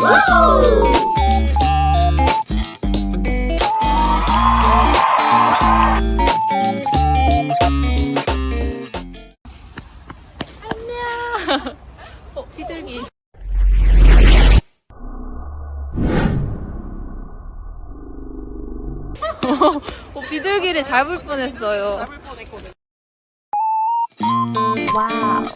Whoa! 어, 비둘기. 어, 비둘기를 잡을 뻔했어요. 와우.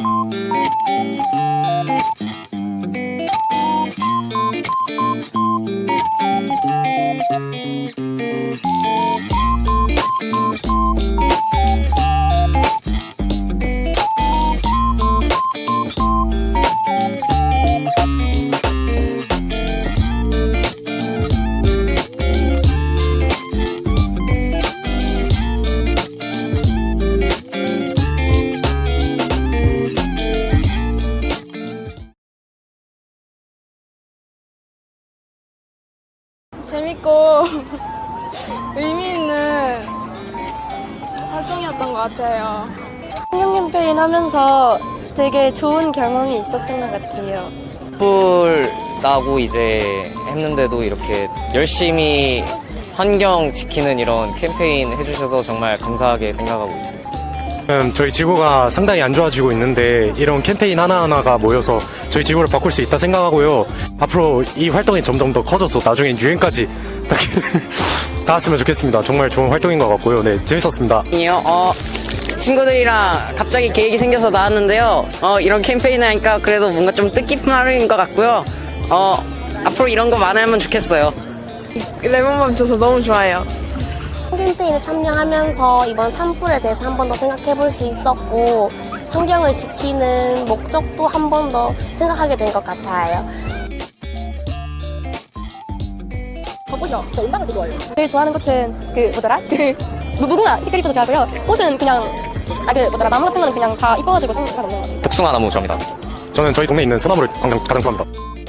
재밌고 의미 있는 활동이었던 것 같아요. 환경 캠페인 하면서 되게 좋은 경험이 있었던 것 같아요. 뿔 나고 이제 했는데도 이렇게 열심히 환경 지키는 이런 캠페인 해주셔서 정말 감사하게 생각하고 있습니다. 지금 저희 지구가 상당히 안 좋아지고 있는데 이런 캠페인 하나하나가 모여서 저희 지구를 바꿀 수 있다 생각하고요. 앞으로 이 활동이 점점 더 커져서 나중에 유행까지 딱 닿았으면 좋겠습니다. 정말 좋은 활동인 것 같고요. 네, 재밌었습니다. 이요. 어, 친구들이랑 갑자기 계획이 생겨서 나왔는데요. 어, 이런 캠페인을 하니까 그래도 뭔가 좀 뜻깊은 것 같고요. 어, 앞으로 이런 거 많으면 좋겠어요. 레몬밤 줘서 너무 좋아요. 캠페인에 참여하면서 이번 산불에 대해서 한 번 더 생각해 볼 수 있었고 환경을 지키는 목적도 한 번 더 생각하게 된 것 같아요. 저 은방을 되게 좋아해요. 제일 좋아하는 꽃은 그 뭐더라? 그 무궁화 히크리프도 좋아하고요. 꽃은 그냥 아 그 뭐더라 나무 같은 거는 그냥 다 이뻐가지고 상관없는 것 같아요. 복숭아 나무 좋아합니다. 저는 저희 동네에 있는 소나무를 가장, 가장 좋아합니다.